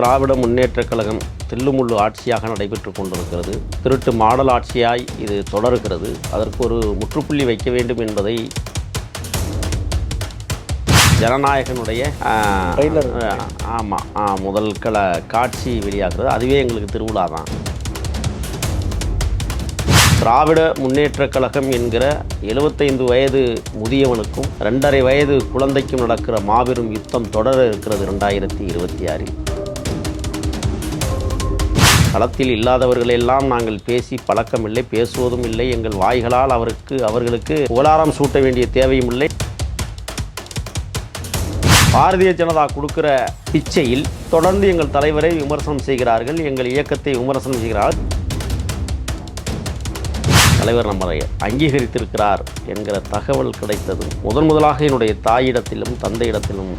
திராவிட முன்னேற்றக் கழகம் தில்லுமுள்ளு ஆட்சியாக நடைபெற்று கொண்டிருக்கிறது. திருட்டு மாடல் ஆட்சியாய் இது தொடர்கிறது. அதற்கு ஒரு முற்றுப்புள்ளி வைக்க வேண்டும் என்பதை ஜனநாயகனுடைய. ஆமாம் முதல் கல காட்சி வெளியாகிறது. அதுவே எங்களுக்கு திருவிழா தான். திராவிட முன்னேற்றக் கழகம் என்கிற எழுபத்தைந்து வயது முதியவனுக்கும் ரெண்டரை வயது குழந்தைக்கும் நடக்கிற மாபெரும் யுத்தம் தொடர இருக்கிறது ரெண்டாயிரத்தி இருபத்தி ஆறில். களத்தில் இல்லாதவர்களெல்லாம் நாங்கள் பேசி பழக்கமில்லை பேசுவதும் இல்லை. எங்கள் வாய்களால் அவருக்கு அவர்களுக்கு புகழாரம் சூட்ட வேண்டிய தேவையும் இல்லை. பாரதிய ஜனதா கொடுக்கிற பிச்சையில் தொடர்ந்து எங்கள் தலைவரை விமர்சனம் செய்கிறார்கள். எங்கள் இயக்கத்தை விமர்சனம் செய்கிறார்கள் தலைவர் நம்மளை அங்கீகரித்திருக்கிறார் என்கிற தகவல் கிடைத்தது முதன் முதலாக என்னுடைய தாயிடத்திலும் தந்தையிடத்திலும்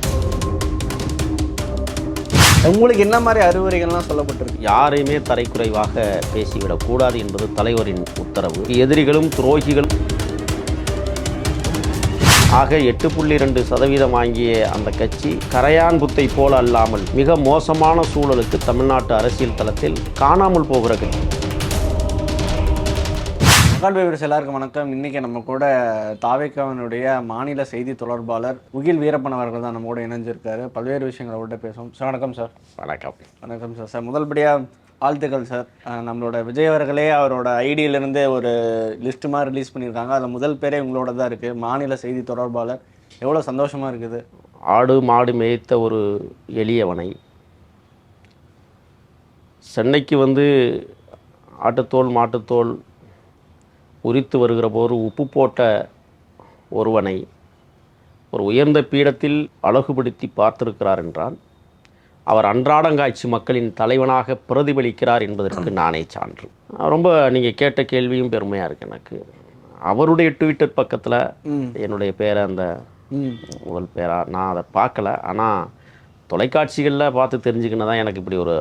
உங்களுக்கு என்ன மாதிரி அறிவுரைகள்லாம் சொல்லப்பட்டிருக்கு? யாரையுமே தரைக்குறைவாக பேசிவிடக்கூடாது என்பது தலைவரின் உத்தரவு. எதிரிகளும் துரோகிகளும் ஆக எட்டு புள்ளி ரெண்டு சதவீதம் வாங்கிய அந்த கட்சி கரையான் புத்தை போல அல்லாமல் மிக மோசமான சூழலுக்கு தமிழ்நாட்டு அரசியல் தளத்தில் காணாமல் போகிற கட்சி. மகால் பேவர்ஸ் எல்லாருக்கும் வணக்கம். இன்னைக்கு நம்ம கூட தாவேக்காவினுடைய மாநில செய்தி தொடர்பாளர் உகில் வீரப்பன் அவர்கள் தான் நம்ம கூட இணைஞ்சிருக்காரு. பல்வேறு விஷயங்களை விட்டு பேசுவோம். சார் வணக்கம் சார். வணக்கம். வணக்கம் சார். சார் முதல்படியாக வாழ்த்துக்கள் சார். நம்மளோட விஜய் அவர்களே அவரோட ஐடியிலேருந்து ஒரு லிஸ்ட் மாதிரி ரிலீஸ் பண்ணியிருக்காங்க. அதில் முதல் பேரே உங்களோட தான் இருக்குது மாநில செய்தி தொடர்பாளர். எவ்வளோ சந்தோஷமாக இருக்குது? ஆடு மாடு மேய்த்த ஒரு எளியவனை சென்னைக்கு வந்து ஆட்டுத்தோல் மாட்டுத்தோல் உரித்து வருகிற போது உப்பு போட்ட ஒருவனை ஒரு உயர்ந்த பீடத்தில் அழகுபடுத்தி பார்த்திருக்கிறார் என்றால் அவர் அன்றாடங்காய்ச்சி மக்களின் தலைவனாக பிரதிபலிக்கிறார் என்பதற்கு நானே சான்று. ரொம்ப நீங்கள் கேட்ட கேள்வியும் பெருமையாக இருக்கு எனக்கு. அவருடைய ட்விட்டர் பக்கத்தில் என்னுடைய பேரை அந்த முதல் பேரா நான் அதை பார்க்கல. ஆனால் தொலைக்காட்சிகளில் பார்த்து தெரிஞ்சுக்கினதான் எனக்கு இப்படி ஒரு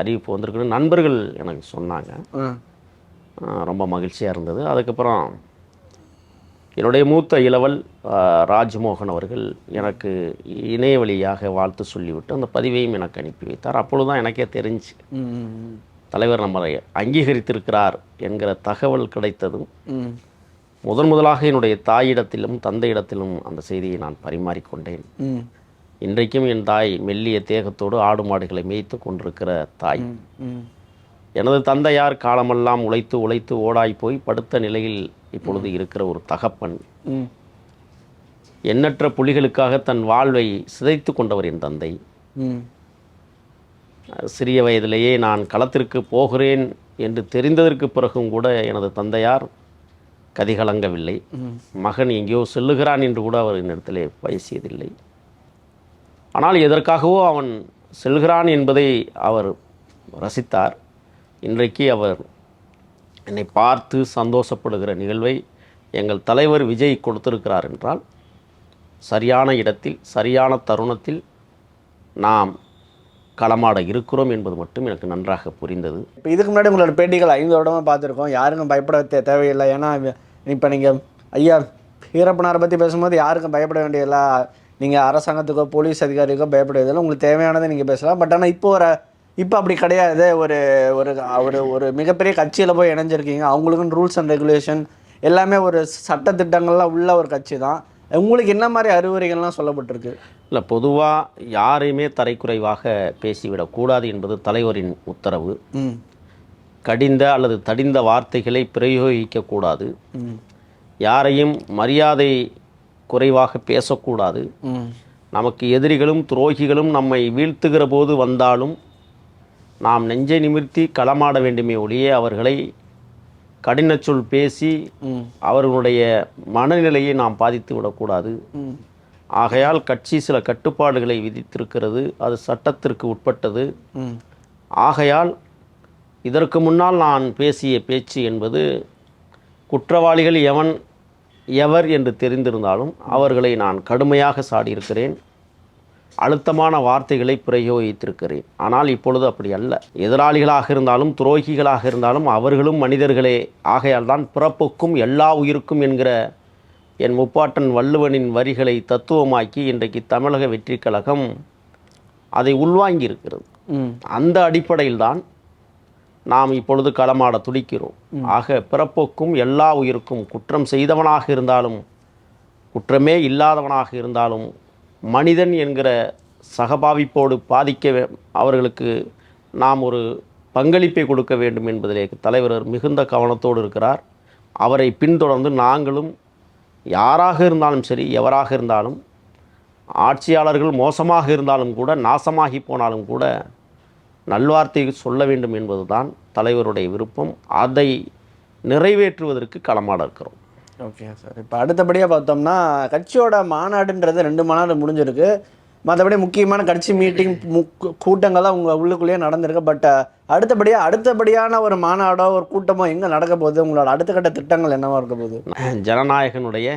அறிவிப்பு வந்திருக்குன்னு நண்பர்கள் எனக்கு சொன்னாங்க. ரொம்ப மகிழ்ச்சியாக இருந்தது. அதுக்கப்புறம் என்னுடைய மூத்த இளவல் ராஜ்மோகன் அவர்கள் எனக்கு இணைய வழியாக வாழ்த்து சொல்லிவிட்டு அந்த பதிவையும் எனக்கு அனுப்பி வைத்தார். அப்பொழுது தான் எனக்கே தெரிஞ்சு தலைவர் நம்மளை அங்கீகரித்திருக்கிறார் என்கிற தகவல் கிடைத்ததும் முதன் முதலாக என்னுடைய தாயிடத்திலும் தந்தையிடத்திலும் அந்த செய்தியை நான் பரிமாறிக்கொண்டேன். இன்றைக்கும் என் தாய் மெல்லிய தேகத்தோடு ஆடு மாடுகளை மேய்த்து கொண்டிருக்கிற தாய். எனது தந்தையார் காலமெல்லாம் உழைத்து உழைத்து ஓடாய் போய் படுத்த நிலையில் இப்பொழுது இருக்கிற ஒரு தகப்பன். எண்ணற்ற புலிகளுக்காக தன் வாழ்வை சிதைத்து கொண்டவர் என் தந்தை. சிறிய வயதிலேயே நான் களத்திற்கு போகிறேன் என்று தெரிந்ததற்கு பிறகும் கூட எனது தந்தையார் கதிகலங்கவில்லை. மகன் எங்கேயோ செல்லுகிறான் என்று கூட அவர் என்னிடத்திலே பேசியதில்லை. ஆனால் எதற்காகவோ அவன் செல்கிறான் என்பதை அவர் ரசித்தார். இன்றைக்கு அவர் என்னை பார்த்து சந்தோஷப்படுகிற நிகழ்வை எங்கள் தலைவர் விஜய் கொடுத்திருக்கிறார் என்றால் சரியான இடத்தில் சரியான தருணத்தில் நாம் களமாட இருக்கிறோம் என்பது மட்டும் எனக்கு நன்றாக புரிந்தது. இப்போ இதுக்கு முன்னாடி உங்களோட பேட்டிகள் ஐந்து வருடமாக பார்த்துருக்கோம். யாருக்கும் பயப்பட தே- தேவையில்லை. ஏன்னா இப்போ நீங்கள் ஐயா வீரப்பனாரை பற்றி பேசும்போது யாருக்கும் பயப்பட வேண்டியதில்லை. நீங்கள் அரசாங்கத்துக்கோ போலீஸ் அதிகாரிக்கோ பயப்பட வேண்டியதில்லை உங்களுக்கு தேவையானதை நீங்கள் பேசலாம். பட் ஆனால் இப்போ ஒரு இப்போ அப்படி கிடையாது. ஒரு ஒரு ஒரு ஒரு மிகப்பெரிய கட்சியில் போய் இணைஞ்சிருக்கீங்க. அவங்களுக்குன்னு ரூல்ஸ் அண்ட் ரெகுலேஷன் எல்லாமே ஒரு சட்ட திட்டங்கள்லாம் உள்ள ஒரு கட்சி தான் உங்களுக்கு என்ன மாதிரி அறிவுரைகள்லாம் சொல்லப்பட்டிருக்கு? இல்லை பொதுவாக யாரையுமே தரைக்குறைவாக பேசிவிடக்கூடாது என்பது தலைவரின் உத்தரவு. கடிந்த அல்லது தடிந்த வார்த்தைகளை பிரயோகிக்கக்கூடாது யாரையும் மரியாதை குறைவாக பேசக்கூடாது நமக்கு எதிரிகளும் துரோகிகளும் நம்மை வீழ்த்துகிற போது வந்தாலும் நாம் நெஞ்சை நிமிர்த்தி களமாட வேண்டுமே ஒழிய அவர்களை கடினச் சொல் பேசி அவர்களுடைய மனநிலையை நாம் பாதித்து விடக்கூடாது. ஆகையால் கட்சி சில கட்டுப்பாடுகளை விதித்திருக்கிறது. அது சட்டத்திற்கு உட்பட்டது. ஆகையால் இதற்கு முன்னால் நான் பேசிய பேச்சு என்பது குற்றவாளிகள் எவன் எவர் என்று தெரிந்திருந்தாலும் அவர்களை நான் கடுமையாக சாடியிருக்கிறேன். அழுத்தமான வார்த்தைகளை பிரயோகித்திருக்கிறேன். ஆனால் இப்பொழுது அப்படி அல்ல. எதிராளிகளாக இருந்தாலும் துரோகிகளாக இருந்தாலும் அவர்களும் மனிதர்களே. ஆகையால் தான் பிறப்புக்கும் எல்லா உயிருக்கும் என்கிற என் முப்பாட்டன் வள்ளுவனின் வரிகளை தத்துவமாக்கி இன்றைக்கு தமிழக வெற்றிக் கழகம் அதை உள்வாங்கி இருக்கிறது அந்த அடிப்படையில் தான் நாம் இப்பொழுது களமாட துடிக்கிறோம். ஆக பிறப்போக்கும் எல்லா உயிருக்கும் குற்றம் செய்தவனாக இருந்தாலும் குற்றமே இல்லாதவனாக இருந்தாலும் மனிதன் என்கிற சகபாவிப்போடு பாதிக்க அவர்களுக்கு நாம் ஒரு பங்களிப்பை கொடுக்க வேண்டும் என்பதிலே தலைவர் மிகுந்த கவனத்தோடு இருக்கிறார். அவரை பின்தொடர்ந்து நாங்களும் யாராக இருந்தாலும் சரி எவராக இருந்தாலும் ஆட்சியாளர்கள் மோசமாக இருந்தாலும் கூட நாசமாகி போனாலும் கூட நல்வார்த்தை சொல்ல வேண்டும் என்பதுதான் தலைவருடைய விருப்பம். அதை நிறைவேற்றுவதற்கு களமாட இருக்கிறோம். ஓகே சார் இப்போ அடுத்தபடியாக பார்த்தோம்னா கட்சியோட மாநாடுன்றது ரெண்டு மாநாடு முடிஞ்சிருக்கு. மற்றபடி முக்கியமான கட்சி மீட்டிங் கூட்டங்கள்லாம் உங்கள் உள்ளுக்குள்ளேயே நடந்திருக்கு. பட் அடுத்தபடியாக அடுத்தபடியான ஒரு மாநாடோ ஒரு கூட்டமோ எங்கே நடக்க போகுது? உங்களோட அடுத்த கட்ட திட்டங்கள் என்னவா இருக்க போகுது? ஜனநாயகனுடைய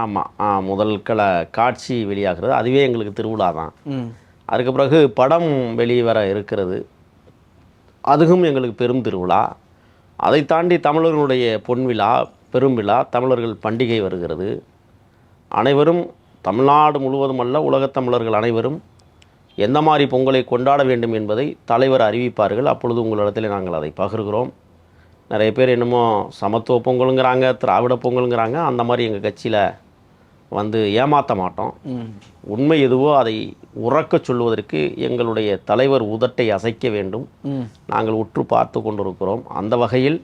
ஆமாம் முதல் கள காட்சி வெளியாகிறது. அதுவே எங்களுக்கு திருவிழா தான். அதுக்கு பிறகு படம் வெளிவர இருக்கிறது. அதுவும் எங்களுக்கு பெரும் திருவிழா. அதை தாண்டி தமிழர்களுடைய பொன்விழா பெரும்விழா தமிழர்கள் பண்டிகை வருகிறது. அனைவரும் தமிழ்நாடு முழுவதும் அல்ல உலகத் தமிழர்கள் அனைவரும் எந்த மாதிரி பொங்கலை கொண்டாட வேண்டும் என்பதை தலைவர் அறிவிப்பார்கள். அப்பொழுது உங்களிடத்தில் நாங்கள் அதை பகிர்கிறோம். நிறைய பேர் என்னமோ சமத்துவ பொங்கலுங்கிறாங்க திராவிட பொங்கலுங்கிறாங்க அந்த மாதிரி எங்கள் கட்சியில் வந்து ஏமாற்ற மாட்டோம். உண்மை எதுவோ அதை உறக்கச் சொல்வதற்கு எங்களுடைய தலைவர் உதட்டை அசைக்க வேண்டும். நாங்கள் உற்று பார்த்து கொண்டிருக்கிறோம். அந்த வகையில்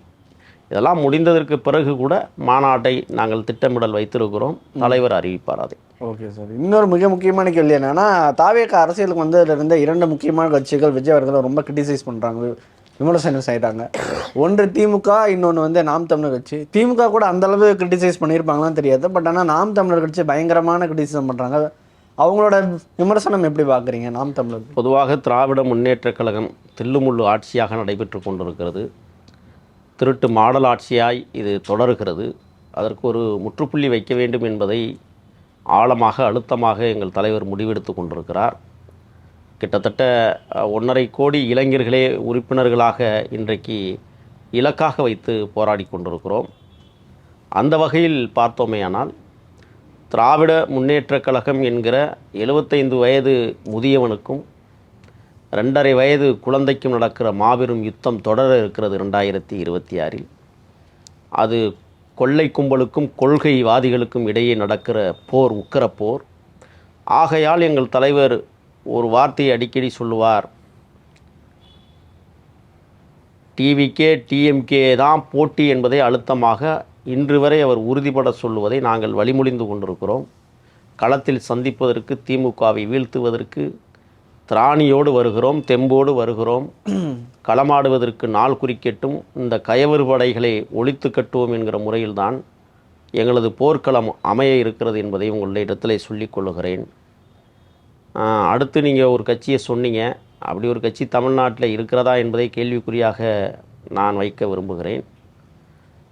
இதெல்லாம் முடிந்ததற்கு பிறகு கூட மாநாட்டை நாங்கள் திட்டமிடல் வைத்திருக்கிறோம். தலைவர் அறிவிப்பார் அதை. Okay sir. இன்னொரு மிக முக்கியமான கேள்வி என்னன்னா தாவேக அரசியலுக்கு வந்ததுல இருந்த இரண்டு முக்கியமான கட்சிகள் விஜய் அவர்களை ரொம்ப கிரிட்டிசைஸ் பண்ணுறாங்க விமர்சனம் செய்கிறாங்க ஒன்று திமுக இன்னொன்று வந்து நாம் தமிழர் கட்சி. திமுக கூட அந்தளவு கிரிட்டிசைஸ் பண்ணியிருப்பாங்களான்னு தெரியாது. பட் ஆனால் நாம் தமிழர் கட்சி பயங்கரமான கிரிட்டிசிசம் பண்ணுறாங்க அவங்களோட விமர்சனம் எப்படி பார்க்குறீங்க நாம் தமிழர்? பொதுவாக திராவிட முன்னேற்றக் கழகம் தில்லுமுள்ளு ஆட்சியாக நடைபெற்று கொண்டிருக்கிறது. திருட்டு மாடல் ஆட்சியாய் இது தொடர்கிறது. அதற்கு ஒரு முற்றுப்புள்ளி வைக்க வேண்டும் என்பதை ஆழமாக அழுத்தமாக எங்கள் தலைவர் முடிவெடுத்து கொண்டிருக்கிறார். கிட்டத்தட்ட ஒன்றரை கோடி இளைஞர்களே உறுப்பினர்களாக இன்றைக்கு இலக்காக வைத்து போராடி கொண்டிருக்கிறோம். அந்த வகையில் பார்த்தோமேயானால் திராவிட முன்னேற்றக் கழகம் என்கிற எழுபத்தைந்து வயது முதியவனுக்கும் ரெண்டரை வயது குழந்தைக்கும் நடக்கிற மாபெரும் யுத்தம் தொடர இருக்கிறது ரெண்டாயிரத்தி இருபத்தி ஆறில். அது கொள்ளை கும்பலுக்கும் கொள்கைவாதிகளுக்கும் இடையே நடக்கிற போர் உக்கிர போர். ஆகையால் எங்கள் தலைவர் ஒரு வார்த்தையை அடிக்கடி சொல்லுவார். டிவிக்கே டிஎம்கே தான் போட்டி என்பதை அழுத்தமாக இன்று வரை அவர் உறுதிபட சொல்லுவதை நாங்கள் வழிமொழிந்து கொண்டிருக்கிறோம். களத்தில் சந்திப்பதற்கு திமுகவை வீழ்த்துவதற்கு திராணியோடு வருகிறோம் தெம்போடு வருகிறோம். களமாடுவதற்கு நாள் குறிக்கட்டும் இந்த கயவறு படைகளை ஒழித்து கட்டுவோம் என்கிற முறையில்தான் எங்களது போர்க்களம் அமைய இருக்கிறது என்பதை இடத்திலே சொல்லிக் கொள்ளுகிறேன். அடுத்து நீங்கள் ஒரு கட்சியை சொன்னீங்க. அப்படி ஒரு கட்சி தமிழ்நாட்டில் இருக்கிறதா என்பதை கேள்விக்குறியாக நான் வைக்க விரும்புகிறேன்.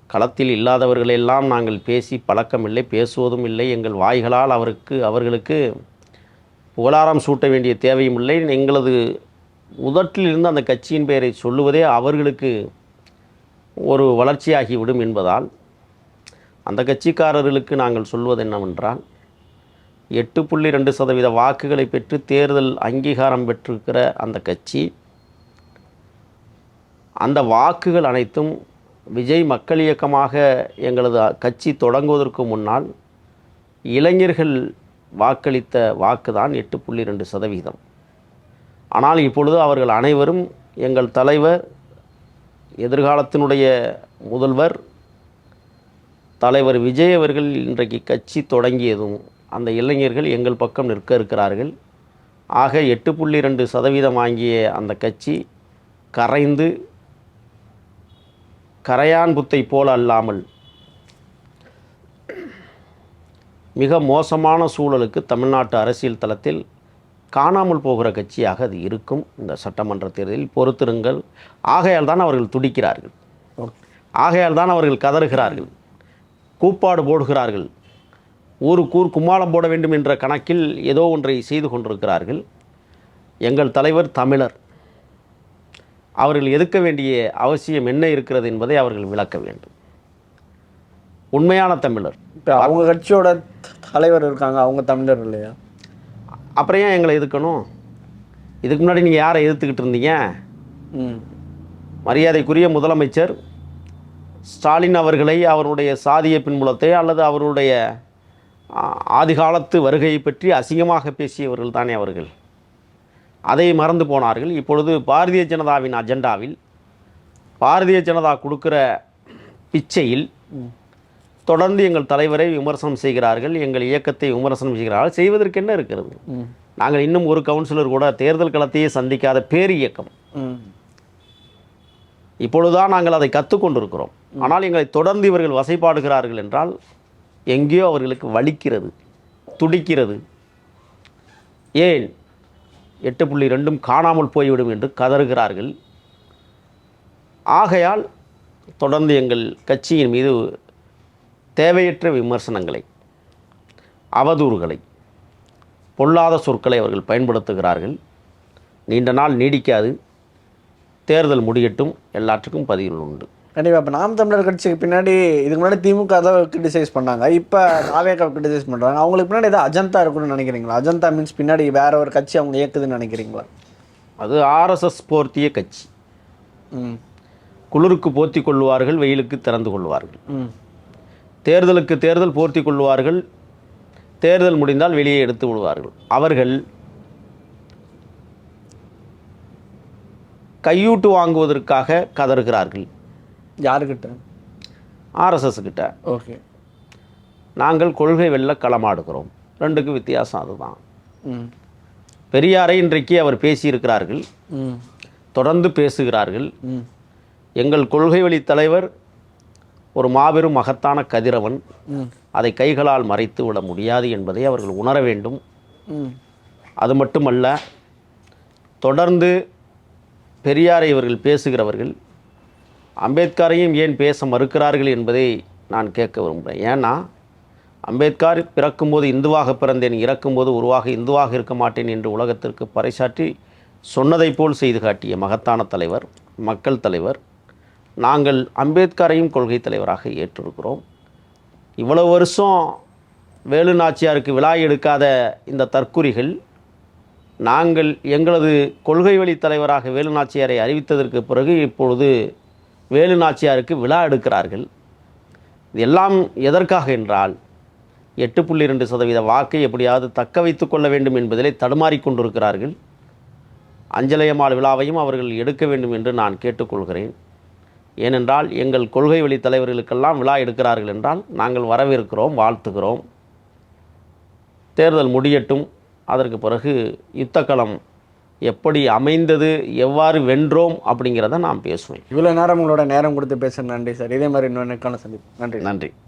களத்தில் இல்லாதவர்களெல்லாம் நாங்கள் பேசி பழக்கமில்லை பேசுவதும் இல்லை. எங்கள் வாய்களால் அவருக்கு அவர்களுக்கு புகழாரம் சூட்ட வேண்டிய தேவையும் இல்லை. எங்களது உதட்டில் அந்த கட்சியின் பெயரை சொல்லுவதே அவர்களுக்கு ஒரு வளர்ச்சியாகிவிடும் என்பதால் அந்த கட்சிக்காரர்களுக்கு நாங்கள் சொல்வது என்னவென்றால் எட்டு புள்ளி ரெண்டு சதவீத வாக்குகளை பெற்று தேர்தல் அங்கீகாரம் பெற்றிருக்கிற அந்த கட்சி அந்த வாக்குகள் அனைத்தும் விஜய் மக்கள் இயக்கமாக எங்களது கட்சி தொடங்குவதற்கு முன்னால் இளைஞர்கள் வாக்களித்த வாக்கு தான் எட்டு புள்ளி ரெண்டு சதவீதம். ஆனால் இப்பொழுது அவர்கள் அனைவரும் எங்கள் தலைவர் எதிர்காலத்தினுடைய முதல்வர் தலைவர் விஜய் அவர்கள் இன்றைக்கு கட்சி தொடங்கியதும் அந்த இளைஞர்கள் எங்கள் பக்கம் நிற்க இருக்கிறார்கள். ஆக எட்டு புள்ளி ரெண்டு சதவீதம் வாங்கிய அந்த கட்சி கரைந்து கரையான் புத்தை போல அல்லாமல் மிக மோசமான சூழலுக்கு தமிழ்நாட்டு அரசியல் தளத்தில் காணாமல் போகிற கட்சியாக அது இருக்கும். இந்த சட்டமன்ற தேர்தலில் பொறுத்திருங்கள். ஆகையால் தான் அவர்கள் துடிக்கிறார்கள். ஆகையால் தான் அவர்கள் கதறுகிறார்கள். கூப்பாடு போடுகிறார்கள். ஊருக்கூர் கும்மாளம் போட வேண்டும் என்ற கணக்கில் ஏதோ ஒன்றை செய்து கொண்டிருக்கிறார்கள். எங்கள் தலைவர் தமிழர். அவர்கள் எதுக்க வேண்டிய அவசியம் என்ன இருக்கிறது என்பதை அவர்கள் விளக்க வேண்டும். உண்மையான தமிழர். இப்போ அவங்க கட்சியோட தலைவர் இருக்காங்க அவங்க தமிழர் இல்லையா? அப்புறம் ஏன் எங்களை எதுக்கணும் இதுக்கு முன்னாடி நீங்கள் யாரை எதிர்த்துக்கிட்டு இருந்தீங்க? ம். மரியாதைக்குரிய முதலமைச்சர் ஸ்டாலின் அவர்களை அவருடைய சாதிய பின்புலத்தை அல்லது அவருடைய ஆதிகாலத்து வருகையை பற்றி அசிங்கமாக பேசியவர்கள் தானே அவர்கள். அதை மறந்து போனார்கள். இப்பொழுது பாரதிய ஜனதாவின் அஜெண்டாவில் பாரதிய ஜனதா கொடுக்கிற பிச்சையில் தொடர்ந்து எங்கள் தலைவரை விமர்சனம் செய்கிறார்கள் எங்கள் இயக்கத்தை விமர்சனம் செய்கிறார்கள். செய்வதற்கு என்ன இருக்கிறது? நாங்கள் இன்னும் ஒரு கவுன்சிலர் கூட தேர்தல் களத்தையே சந்திக்காத பேர் இயக்கம். இப்பொழுதுதான் நாங்கள் அதை கற்றுக்கொண்டிருக்கிறோம். ஆனால் எங்களை தொடர்ந்து இவர்கள் வசைபாடுகிறார்கள் என்றால் எங்கேயோ அவர்களுக்கு வலிக்கிறது துடிக்கிறது. ஏன்? எட்டு புள்ளி ரெண்டும் காணாமல் போய்விடும் என்று கதறுகிறார்கள். ஆகையால் தொடர்ந்து எங்கள் கட்சியின் மீது தேவையற்ற விமர்சனங்களை அவதூறுகளை பொல்லாத சொற்களை அவர்கள் பயன்படுத்துகிறார்கள். நீண்ட நாள் நீடிக்காது. தேர்தல் முடியட்டும். எல்லாற்றுக்கும் பதிவுகள் உண்டு. கண்டிப்பாக இப்போ நாம் தமிழர் கட்சிக்கு பின்னாடி இதுக்கு முன்னாடி திமுக தான் கிரிட்டிசைஸ் பண்ணாங்க. இப்போ தாவேக்கா கிரிட்டிசைஸ் பண்ணுறாங்க அவங்களுக்கு பின்னாடி ஏதாவது அஜந்தா இருக்குன்னு நினைக்கிறீங்களா? அஜந்தா மீன்ஸ் பின்னாடி வேற ஒரு கட்சி அவங்க இயக்குதுன்னு நினைக்கிறீங்களா? அது ஆர்எஸ்எஸ் போர்த்திய கட்சி. ம். குளிருக்கு போர்த்தி கொள்வார்கள் வெயிலுக்கு திறந்து கொள்வார்கள். ம். தேர்தலுக்கு தேர்தல் போர்த்தி கொள்வார்கள் தேர்தல் முடிந்தால் வெளியே எடுத்து விடுவார்கள். அவர்கள் கையூட்டு வாங்குவதற்காக கதறுகிறார்கள். யாருக்கிட்ட? ஆர்எஸ்எஸ் கிட்ட. ஓகே நாங்கள் கொள்கை வெல்ல களமாடுகிறோம். ரெண்டுக்கும் வித்தியாசம் அதுதான். பெரியாரை இன்றைக்கு அவர் பேசியிருக்கிறார்கள். தொடர்ந்து பேசுகிறார்கள். எங்கள் கொள்கை வழி தலைவர் ஒரு மாபெரும் மகத்தான கதிரவன். அதை கைகளால் மறைத்து விட முடியாது என்பதை அவர்கள் உணர வேண்டும். அது மட்டுமல்ல தொடர்ந்து பெரியாரை இவர்கள் பேசுகிறவர்கள் அம்பேத்கரையும் ஏன் பேச மறுக்கிறார்கள் என்பதை நான் கேட்க விரும்புகிறேன். ஏன்னா அம்பேத்கர் பிறக்கும்போது இந்துவாக பிறந்தேன் இறக்கும்போது உருவாக இந்துவாக இருக்க மாட்டேன் என்று உலகத்திற்கு பறைசாற்றி சொன்னதைப் போல் செய்து காட்டிய மகத்தான தலைவர் மக்கள் தலைவர் நாங்கள் அம்பேத்கரையும் கொள்கை தலைவராக ஏற்றிருக்கிறோம். இவ்வளவு வருஷம் வேலு நாச்சியாருக்கு விழா எடுக்காத இந்த தற்குறிகள் நாங்கள் எங்களது கொள்கை வழி தலைவராக வேலு நாச்சியாரை அறிவித்ததற்கு பிறகு இப்பொழுது வேலு நாச்சியாருக்கு விழா எடுக்கிறார்கள். இது எல்லாம் எதற்காக என்றால் எட்டு புள்ளி ரெண்டு சதவீத வாக்கை எப்படியாவது தக்க வைத்து கொள்ள வேண்டும் என்பதிலே தடுமாறிக்கொண்டிருக்கிறார்கள் அஞ்சலயம்மாள் விழாவையும் அவர்கள் எடுக்க வேண்டும் என்று நான் கேட்டுக்கொள்கிறேன். ஏனென்றால் எங்கள் கொள்கை வழி தலைவர்களுக்கெல்லாம் விழா எடுக்கிறார்கள் என்றால் நாங்கள் வரவேற்கிறோம் வாழ்த்துகிறோம். தேர்தல் முடியட்டும். அதற்கு பிறகு யுத்தக்களம் எப்படி அமைந்தது எவ்வாறு வென்றோம் அப்படிங்கிறத நான் பேசுவேன் இவ்வளோ நேரம் உங்களோட நேரம் கொடுத்து பேசுகிற நன்றி சார். இதே மாதிரி இன்னொன்று சந்திப்பு நன்றி. நன்றி.